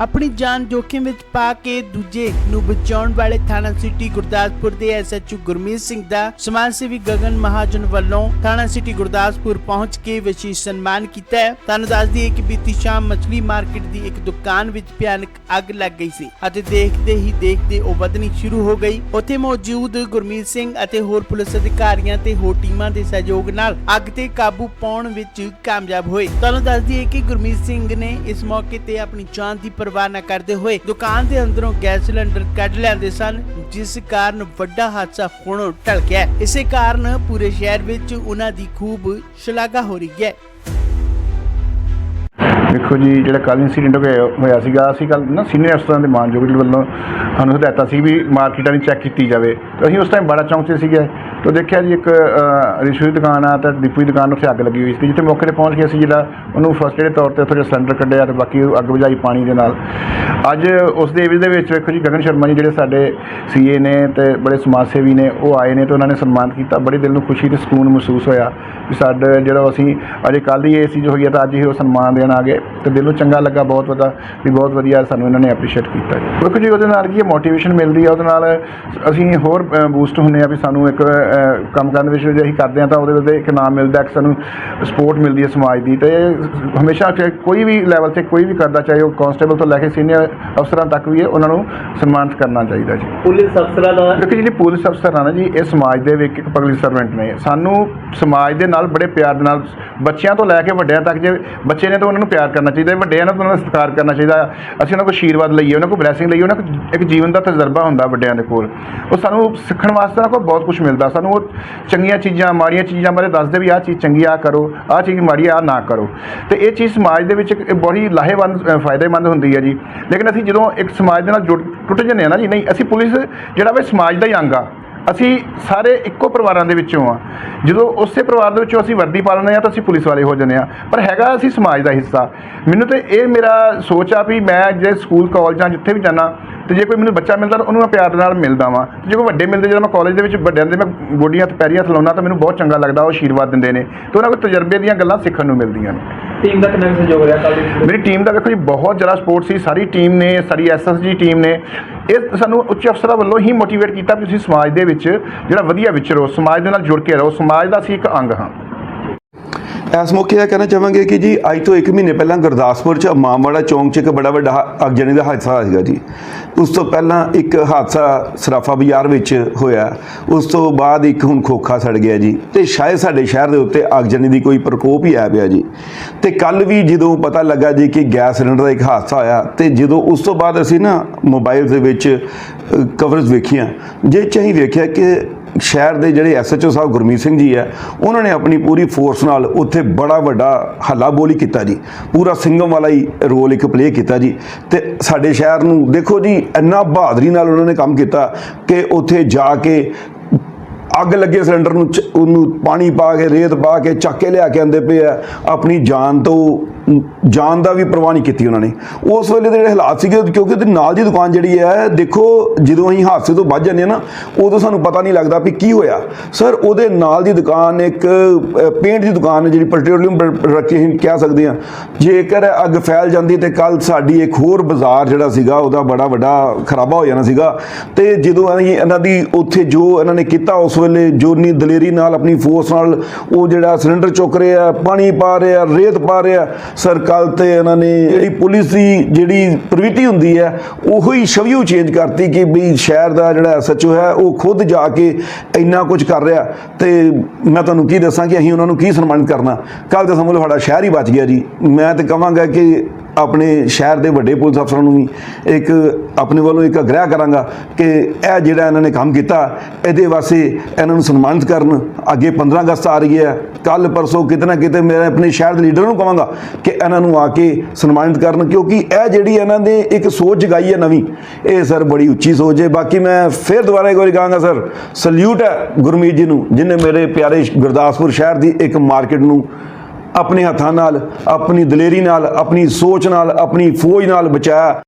ਆਪਣੀ ਜਾਨ ਜੋਖਿਮ ਵਿੱਚ ਪਾ ਕੇ ਦੂਜੇ ਨੂੰ ਬਚਾਉਣ ਵਾਲੇ ਥਾਣਾ ਸਿਟੀ ਗੁਰਦਾਸਪੁਰ ਦੇ ਐਸਐਚਓ ਗੁਰਮੀਤ ਸਿੰਘ ਦਾ ਸਮਾਜ ਸੇਵੀ ਗਗਨ ਮਹਾਜਨ ਵੱਲੋਂ ਥਾਣਾ ਸਿਟੀ ਗੁਰਦਾਸਪੁਰ ਪਹੁੰਚ ਕੇ ਵਿਸ਼ੇਸ਼ ਸਨਮਾਨ ਕੀਤਾ ਹੈ। ਤੁਹਾਨੂੰ ਦੱਸ ਦਈਏ ਕਿ ਬੀਤੀ ਸ਼ਾਮ ਮਛਲੀ ਮਾਰਕੀਟ ਦੀ ਇੱਕ ਦੁਕਾਨ ਵਿੱਚ ਭਿਆਨਕ ਅੱਗ ਲੱਗ ਗਈ ਸੀ ਅਤੇ ਦੇਖਦੇ ਹੀ ਦੇਖਦੇ ਉਹ ਵਧਣੀ ਸ਼ੁਰੂ ਹੋ ਗਈ। ਉੱਥੇ ਮੌਜੂਦ ਗੁਰਮੀਤ ਸਿੰਘ ਅਤੇ ਹੋਰ ਪੁਲਿਸ ਅਧਿਕਾਰੀਆਂ ਤੇ ਹੋਰ ਟੀਮਾਂ ਦੇ ਸਹਿਯੋਗ ਨਾਲ ਅੱਗ ਤੇ ਕਾਬੂ ਪਾਉਣ ਵਿੱਚ ਕਾਮਯਾਬ ਹੋਏ। ਤੁਹਾਨੂੰ ਦੱਸ ਦਈਏ ਕਿ ਗੁਰਮੀਤ ਸਿੰਘ ਨੇ ਇਸ ਮੌਕੇ ਤੇ ਆਪਣੀ ਜਾਨ ਦੀ ਪਰਵਾਹ ਨਾ ਕਰਦੇ ਹੋਏ ਦੁਕਾਨ ਦੇ ਅੰਦਰੋਂ ਗੈਸ ਸਿਲੰਡਰ ਕੱਢ ਲਿਆਂਦੇ ਸਨ, ਜਿਸ ਕਾਰਨ ਵੱਡਾ ਹਾਦਸਾ ਹੋਣੋਂ ਟਲ ਗਿਆ ਇਸੇ ਕਾਰਨ ਪੂਰੇ ਸ਼ਹਿਰ ਵਿੱਚ ਉਹਨਾਂ ਦੀ ਖੂਬ ਸ਼ਲਾਘਾ ਹੋ ਰਹੀ ਹੈ। ਦੇਖੋ ਜੀ, ਜਿਹੜਾ ਕੱਲ ਇਨਸੀਡੈਂਟ ਹੋਇਆ ਸੀਗਾ, ਅਸੀਂ ਕੱਲ ਨਾ ਸੀਨੀਅਰ ਅਫਸਰਾਂ ਦੇ ਮਾਨਯੋਗ ਜੀ ਵੱਲੋਂ ਸਾਨੂੰ ਹਦਾਇਤਾਂ ਸੀ ਵੀ ਮਾਰਕੀਟਾਂ ਦੀ ਚੈੱਕ ਕੀਤੀ ਜਾਵੇ। ਅਸੀਂ ਉਸ ਟਾਈਮ ਬੜਾ ਚੌਂਕ 'ਚ ਸੀਗੇ। ਤੇ ਦੇਖਿਆ ਜੀ ਇੱਕ ਰਿਸ਼ੂ ਦੀ ਦੁਕਾਨ ਆ ਤੇ ਦੀਪੂ ਦੀ ਦੁਕਾਨ ਉੱਥੇ ਅੱਗ ਲੱਗੀ ਹੋਈ ਸੀ ਜਿੱਥੇ ਮੌਕੇ ਤੇ ਪਹੁੰਚ ਕੇ ਅਸੀਂ ਜਿਹੜਾ ਉਹਨੂੰ ਫਸਟ ਏਡ ਤੌਰ ਤੇ ਉੱਥੇ ਸਿਲੰਡਰ ਕੱਢਿਆ ਤੇ ਬਾਕੀ ਉਹ ਅੱਗ ਬੁਝਾਈ ਪਾਣੀ ਦੇ ਨਾਲ। ਅੱਜ ਉਸ ਦੇ ਵਿੱਚ ਦੇ ਵਿੱਚ ਵੇਖੋ ਜੀ ਗਗਨ ਸ਼ਰਮਾ ਜੀ ਜਿਹੜੇ ਸਾਡੇ ਸੀਏ ਨੇ ਤੇ ਬੜੇ ਸਮਾਜ ਸੇਵੀ ਨੇ, ਉਹ ਆਏ ਨੇ ਤੇ ਉਹਨਾਂ ਨੇ ਸਨਮਾਨ ਕੀਤਾ, ਬੜੇ ਦਿਲ ਨੂੰ ਖੁਸ਼ੀ ਤੇ ਸਕੂਨ ਮਹਿਸੂਸ ਹੋਇਆ ਵੀ ਸਾਡਾ ਜਿਹੜਾ ਅਸੀਂ ਅਜੇ ਕੱਲ੍ਹ ਦੀ ਇਹ ਸੀ ਜੋ ਹੋਈ ਹੈ ਤਾਂ ਅੱਜ ਹੀ ਉਹ ਸਨਮਾਨ ਦੇਣ ਆ ਗਏ। ਤੇ ਦਿਲੋਂ ਚੰਗਾ ਲੱਗਾ ਬਹੁਤ ਵਧਾ ਵੀ ਬਹੁਤ ਵਧੀਆ ਸਾਨੂੰ ਇਹਨਾਂ ਨੇ ਐਪਰੀਸ਼ੀਏਟ ਕੀਤਾ ਜੀ। ਦੇਖੋ ਜੀ ਉਹਦੇ ਨਾਲ ਕੀ ਮੋਟੀਵੇਸ਼ਨ ਮਿਲਦੀ ਹੈ ਉਹਦੇ ਨਾਲ ਅਸੀਂ ਹੋਰ ਬੂਸਟ ਹੁੰਨੇ ਆ ਵੀ ਸਾਨੂੰ ਇੱਕ ਕੰਮ ਕਰਨ ਵਿੱਚ ਜੇ ਅਸੀਂ ਕਰਦੇ ਆ ਤਾਂ ਉਹਦੇ ਵਿੱਚ ਇੱਕ ਨਾਮ ਮਿਲਦਾ ਕਿ ਸਾਨੂੰ ਸਪੋਰਟ ਮਿਲਦੀ ਹੈ ਸਮਾਜ ਦੀ। ਤੇ ਹਮੇਸ਼ਾ ਕੋਈ ਵੀ ਲੈਵਲ ਤੇ ਕੋਈ ਵੀ ਕਰਦਾ ਚਾਹੇ ਉਹ ਕਾਂਸਟੇਬਲ ਤੋਂ ਲੈ ਕੇ ਸੀਨੀਅਰ ਅਫਸਰਾਂ ਤੱਕ ਵੀ ਹੈ ਉਹਨਾਂ ਨੂੰ ਸਨਮਾਨਿਤ ਕਰਨਾ ਚਾਹੀਦਾ ਜੀ। ਪੁਲਿਸ ਅਫਸਰਾਂ ਦਾ ਕਿਉਂਕਿ ਜਿਹੜੀ ਪੁਲਿਸ ਅਫਸਰ ਆ ਨਾ ਜੀ ਇਹ ਸਮਾਜ ਦੇ ਵਿੱਚ ਇੱਕ ਪਬਲਿਕ ਸਰਵੈਂਟ ਨੇ। ਸਾਨੂੰ ਸਮਾਜ ਦੇ ਨਾਲ ਬੜੇ ਪਿਆਰ ਦੇ ਨਾਲ ਬੱਚਿਆਂ ਤੋਂ ਲੈ ਕੇ ਵੱਡਿਆਂ ਤੱਕ ਜੇ ਬੱਚੇ ਨੇ ਤਾਂ ਉਹਨਾਂ ਨੂੰ ਪਿਆਰ ਕਰਨਾ ਚਾਹੀਦਾ ਵੱਡਿਆਂ ਨੇ, ਉਹਨਾਂ ਦਾ ਸਤਿਕਾਰ ਕਰਨਾ ਚਾਹੀਦਾ। ਅਸੀਂ ਉਹਨਾਂ ਕੋਲ ਆਸ਼ੀਰਵਾਦ ਲਈਏ, ਉਹਨਾਂ ਕੋਲ ਬਲੇਸਿੰਗ ਲਈਏ, ਉਹਨਾਂ ਕੋਲ ਇੱਕ ਜੀਵਨ ਦਾ ਤਜਰਬਾ ਹੁੰਦਾ ਵੱਡਿਆਂ ਦੇ ਕੋਲ। ਉਹ ਸਾਨੂੰ ਸਿੱਖਣ ਵਾਸਤੇ ਉਹਨਾਂ ਕੋਲ ਬਹੁਤ ਕੁਝ ਮਿਲਦਾ। ਸਾਨੂੰ ਉਹ ਚੰਗੀਆਂ ਚੀਜ਼ਾਂ, ਮਾੜੀਆਂ ਚੀਜ਼ਾਂ ਬਾਰੇ ਦੱਸਦੇ ਵੀ ਆਹ ਚੀਜ਼ ਚੰਗੀ ਆ ਕਰੋ, ਆਹ ਚੀਜ਼ ਮਾੜੀ ਆ ਨਾ ਕਰੋ। ਤੇ ਇਹ ਚੀਜ਼ ਸਮਾਜ ਦੇ ਵਿੱਚ ਇੱਕ ਬੜੀ ਲਾਹੇਵੰਦ ਫਾਇਦੇਮੰਦ ਹੁੰਦੀ ਹੈ ਜੀ। ਲੇਕਿਨ ਅਸੀਂ ਜਦੋਂ ਇੱਕ ਸਮਾਜ ਦੇ ਨਾਲ ਜੁੜ, ਟੁੱਟ ਜਾਂਦੇ ਆ ਨਾ ਜੀ, ਨਹੀਂ, ਅਸੀਂ ਪੁਲਿਸ ਜਿਹੜਾ ਵੇ ਸਮਾਜ ਦਾ ਹੀ ਅੰਗ ਆ ਅਸੀਂ ਸਾਰੇ ਇੱਕੋ ਪਰਿਵਾਰਾਂ ਦੇ ਵਿੱਚੋਂ ਆ। ਜਦੋਂ ਉਸੇ ਪਰਿਵਾਰ ਦੇ ਵਿੱਚੋਂ ਅਸੀਂ ਵਰਦੀ ਪਾ ਲੈਂਦੇ ਆ ਤਾਂ ਅਸੀਂ ਪੁਲਿਸ ਵਾਲੇ ਹੋ ਜਾਂਦੇ ਆ ਪਰ ਹੈਗਾ ਅਸੀਂ ਸਮਾਜ ਦਾ ਹਿੱਸਾ। ਮੈਨੂੰ ਤੇ ਇਹ ਮੇਰਾ ਸੋਚ ਆ ਵੀ ਮੈਂ ਜੇ ਸਕੂਲ ਕਾਲਜਾਂ ਜਿੱਥੇ ਵੀ ਜਾਣਾ ਤੇ ਜੇ ਕੋਈ ਮੈਨੂੰ ਬੱਚਾ ਮਿਲਦਾ ਤਾਂ ਉਹਨੂੰ ਮੈਂ ਪਿਆਰ ਦੇ ਨਾਲ ਮਿਲਦਾ ਵਾਂ। ਜੇ ਕੋਈ ਵੱਡੇ ਮਿਲਦੇ ਜਦੋਂ ਮੈਂ ਕਾਲਜ ਦੇ ਵਿੱਚ ਵੱਡਿਆਂ ਦੇ ਮੈਂ ਗੋਡੀਆਂ ਤੇ ਪੈਰੀਆਂ ਥਲਾਉਣਾ ਤਾਂ ਮੈਨੂੰ ਬਹੁਤ ਚੰਗਾ ਲੱਗਦਾ ਉਹ ਆਸ਼ੀਰਵਾਦ ਦਿੰਦੇ ਨੇ। ਤੇ ਉਹਨਾਂ ਕੋਲ ਤਜਰਬੇ ਦੀਆਂ ਗੱਲਾਂ ਸਿੱਖਣ ਨੂੰ ਮਿਲਦੀਆਂ ਨੇ। ਟੀਮ ਦਾ ਕਿੰਨਾ ਸਹਿਯੋਗ ਰਿਹਾ ਕੱਲ ਦੀ ਮੇਰੀ ਟੀਮ ਦਾ ਵੇਖੋ ਜੀ ਬਹੁਤ ਜ਼ਿਆਦਾ ਸਪੋਰਟ ਸੀ। ਸਾਰੀ ਟੀਮ ਨੇ ਸਾਰੀ ਐਸਐਸਜੀ ਟੀਮ ਨੇ। ਇਹ ਸਾਨੂੰ ਉੱਚ ਅਫਸਰਾਂ ਵੱਲੋਂ ਹੀ ਮੋਟੀਵੇਟ ਕੀਤਾ ਵੀ ਤੁਸੀਂ ਸਮਾਜ ਦੇ ਵਿੱਚ ਜਿਹੜਾ ਵਧੀਆ ਵਿਚਰੋ ਸਮਾਜ ਦੇ ਨਾਲ ਜੁੜ ਕੇ ਰਹੋ, ਸਮਾਜ ਦਾ ਅਸੀਂ ਇੱਕ ਅੰਗ ਹਾਂ। ਇਸ ਮੌਕੇ ਇਹ ਕਹਿਣਾ ਚਾਹਾਂਗੇ ਕਿ ਜੀ, ਅੱਜ ਤੋਂ 1 ਮਹੀਨੇ ਪਹਿਲਾਂ ਗੁਰਦਾਸਪੁਰ ਚ ਮਾਮਵਾੜਾ ਚੌਂਕ 'ਚ ਇੱਕ ਬੜਾ ਵੱਡਾ ਹਾ- ਅੱਗਜਣੀ ਦਾ ਹਾਦਸਾ ਹੋਇਆ ਸੀਗਾ ਜੀ। ਉਸ ਤੋਂ ਪਹਿਲਾਂ ਇੱਕ ਹਾਦਸਾ ਸਰਾਫਾ ਬਾਜ਼ਾਰ ਵਿੱਚ ਹੋਇਆ। ਉਸ ਤੋਂ ਬਾਅਦ ਇੱਕ ਹੁਣ ਖੋਖਾ ਸੜ ਗਿਆ ਜੀ ਤੇ ਸ਼ਾਇਦ ਸਾਡੇ ਸ਼ਹਿਰ ਦੇ ਉੱਤੇ ਅੱਗਜਣੀ ਦੀ ਕੋਈ ਪ੍ਰਕੋਪ ਹੀ ਆ ਪਿਆ ਜੀ। ਤੇ ਕੱਲ ਵੀ ਜਦੋਂ ਪਤਾ ਲੱਗਾ ਜੀ ਕਿ ਗੈਸ ਸਿਲੰਡਰ ਦਾ ਇੱਕ ਹਾਦਸਾ ਹੋਇਆ ਤੇ ਜਦੋਂ ਉਸ ਤੋਂ ਬਾਅਦ ਅਸੀਂ ਨਾ ਮੋਬਾਈਲ ਦੇ ਵਿੱਚ ਕਵਰੇਜ ਵੇਖੀਆਂ। ਜੇ ਚ ਅਸੀਂ ਵੇਖਿਆ ਕਿ ਸ਼ਹਿਰ ਦੇ ਜਿਹੜੇ ਐਸਐਚਓ ਸਾਹਿਬ ਗੁਰਮੀਤ ਸਿੰਘ ਜੀ ਆ, ਉਹਨਾਂ ਨੇ ਆਪਣੀ ਪੂਰੀ ਫੋਰਸ ਨਾਲ ਉੱਥੇ ਬੜਾ ਵੱਡਾ ਹੱਲਾ ਬੋਲੀ ਕੀਤਾ ਜੀ। ਪੂਰਾ ਸਿੰਘਮ ਵਾਲਾ ਹੀ ਰੋਲ ਇੱਕ ਪਲੇ ਕੀਤਾ ਜੀ। ਤੇ ਸਾਡੇ ਸ਼ਹਿਰ ਨੂੰ ਦੇਖੋ ਜੀ, ਇੰਨਾ ਬਹਾਦਰੀ ਨਾਲ ਉਹਨਾਂ ਨੇ ਕੰਮ ਕੀਤਾ ਕਿ ਉੱਥੇ ਜਾ ਕੇ ਅੱਗ ਲੱਗੇ ਸਿਲੰਡਰ ਨੂੰ ਚ- ਉਹਨੂੰ ਪਾਣੀ ਪਾ ਕੇ, ਰੇਤ ਪਾ ਕੇ, ਚੱਕ ਕੇ ਲਿਆ ਕੇ ਆਂਦੇ ਪਏ ਆ। ਆਪਣੀ ਜਾਨ ਤੋਂ ਜਾਨ ਦਾ ਵੀ ਪਰਵਾਹ ਨਹੀਂ ਕੀਤੀ ਉਹਨਾਂ ਨੇ। ਉਸ ਵੇਲੇ ਦੇ ਜਿਹੜੇ ਹਾਲਾਤ ਸੀਗੇ, ਕਿਉਂਕਿ ਉਹਦੇ ਨਾਲ ਦੀ ਦੁਕਾਨ ਜਿਹੜੀ ਹੈ, ਦੇਖੋ, ਜਦੋਂ ਅਸੀਂ ਹਾਦਸੇ ਤੋਂ ਬਚ ਜਾਂਦੇ ਆ ਨਾ, ਉਦੋਂ ਸਾਨੂੰ ਪਤਾ ਨਹੀਂ ਲੱਗਦਾ ਵੀ ਕੀ ਹੋਇਆ। ਸਰ ਉਹਦੇ ਨਾਲ ਦੀ ਦੁਕਾਨ ਇੱਕ ਪੇਂਟ ਦੀ ਦੁਕਾਨ ਹੈ ਜਿਹੜੀ ਪੈਟਰੋਲੀਅਮ ਰੱਖੀ ਅਸੀਂ ਕਹਿ ਸਕਦੇ ਆ ਜੇਕਰ ਅੱਗ ਫੈਲ ਜਾਂਦੀ ਤੇ ਕੱਲ ਸਾਡੀ ਇੱਕ ਹੋਰ ਬਾਜ਼ਾਰ ਜਿਹੜਾ ਸੀਗਾ, ਉਹਦਾ ਬੜਾ ਵੱਡਾ ਖਰਾਬਾ ਹੋ ਜਾਣਾ ਸੀਗਾ। ਤੇ ਜਦੋਂ ਅਸੀਂ ਇਹਨਾਂ ਦੀ ਉੱਥੇ ਜੋ ਇਹਨਾਂ ਨੇ ਕੀਤਾ, ਉਸ ਵੇਲੇ ਜੋ ਨੀ ਦਲੇਰੀ ਨਾਲ ਆਪਣੀ ਫੋਰਸ ਨਾਲ ਉਹ ਜਿਹੜਾ ਸਿਲੰਡਰ ਚੁੱਕ ਰਿਹਾ, ਪਾਣੀ ਪਾ ਰਿਹਾ, ਰੇਤ ਪਾ ਰਿਹਾ ਸਰ ਕੱਲ ਤੇ ਇਹਨਾਂ ਨੇ ਇਹ ਪੁਲਿਸ ਦੀ ਜਿਹੜੀ ਪ੍ਰਵਿਰਤੀ ਹੁੰਦੀ ਹੈ, ਉਹੋ ਹੀ ਛਵੀਓ ਚੇਂਜ ਕਰਤੀ ਕਿ ਵੀ ਸ਼ਹਿਰ ਦਾ ਜਿਹੜਾ ਐਸਐਚਓ ਹੈ, ਉਹ ਖੁਦ ਜਾ ਕੇ ਇੰਨਾ ਕੁਝ ਕਰ ਰਿਹਾ। ਤੇ ਮੈਂ ਤੁਹਾਨੂੰ ਕੀ ਦੱਸਾਂ ਕਿ ਅਸੀਂ ਉਹਨਾਂ ਨੂੰ ਕੀ ਸਨਮਾਨਿਤ ਕਰਨਾ। ਕੱਲ ਤੇ ਸਮਝ ਲਓ ਸਾਡਾ ਸ਼ਹਿਰ ਹੀ ਬਚ ਗਿਆ ਜੀ। ਮੈਂ ਤੇ ਕਹਾਂਗਾ ਕਿ ਆਪਣੇ ਸ਼ਹਿਰ ਦੇ ਵੱਡੇ ਪੁਲਿਸ ਅਫਸਰਾਂ ਨੂੰ ਵੀ ਇੱਕ ਆਪਣੇ ਵੱਲੋਂ ਇੱਕ ਅਗਰਾਹ ਕਰਾਂਗਾ ਕਿ ਇਹ ਜਿਹੜਾ ਇਹਨਾਂ ਨੇ ਕੰਮ ਕੀਤਾ, ਇਹਦੇ ਵਾਸਤੇ ਇਹਨਾਂ ਨੂੰ ਸਨਮਾਨਿਤ ਕਰਨ। ਅੱਗੇ 15 ਅਗਸਤ ਆ ਰਹੀ ਹੈ। ਕੱਲ ਪਰਸੋਂ ਕਿਤੇ ਨਾ ਕਿਤੇ ਮੈਂ ਆਪਣੇ ਸ਼ਹਿਰ ਦੇ ਲੀਡਰ ਨੂੰ ਕਹਾਂਗਾ ਕਿ ਇਹਨਾਂ ਨੂੰ ਆ ਕੇ ਸਨਮਾਨਿਤ ਕਰਨ, ਕਿਉਂਕਿ ਇਹ ਜਿਹੜੀ ਇਹਨਾਂ ਨੇ ਇੱਕ ਸੋਚ ਜਗਾਈ ਹੈ ਨਵੀਂ, ਇਹ ਸਰ ਬੜੀ ਉੱਚੀ ਸੋਚ ਹੈ। ਬਾਕੀ ਮੈਂ ਫਿਰ ਦੁਬਾਰਾ ਇੱਕ ਵਾਰੀ ਕਹਾਂਗਾ ਸਰ, ਸਲੂਟ ਹੈ ਗੁਰਮੀਤ ਜੀ ਨੂੰ ਜਿਨੇ ਮੇਰੇ ਪਿਆਰੇ ਗੁਰਦਾਸਪੁਰ ਸ਼ਹਿਰ ਦੀ ਇੱਕ ਮਾਰਕੀਟ ਨੂੰ ਆਪਣੇ ਹੱਥਾਂ ਨਾਲ ਆਪਣੀ ਦਲੇਰੀ ਨਾਲ ਆਪਣੀ ਸੋਚ ਨਾਲ ਆਪਣੀ ਫੌਜ ਨਾਲ ਬਚਾਇਆ।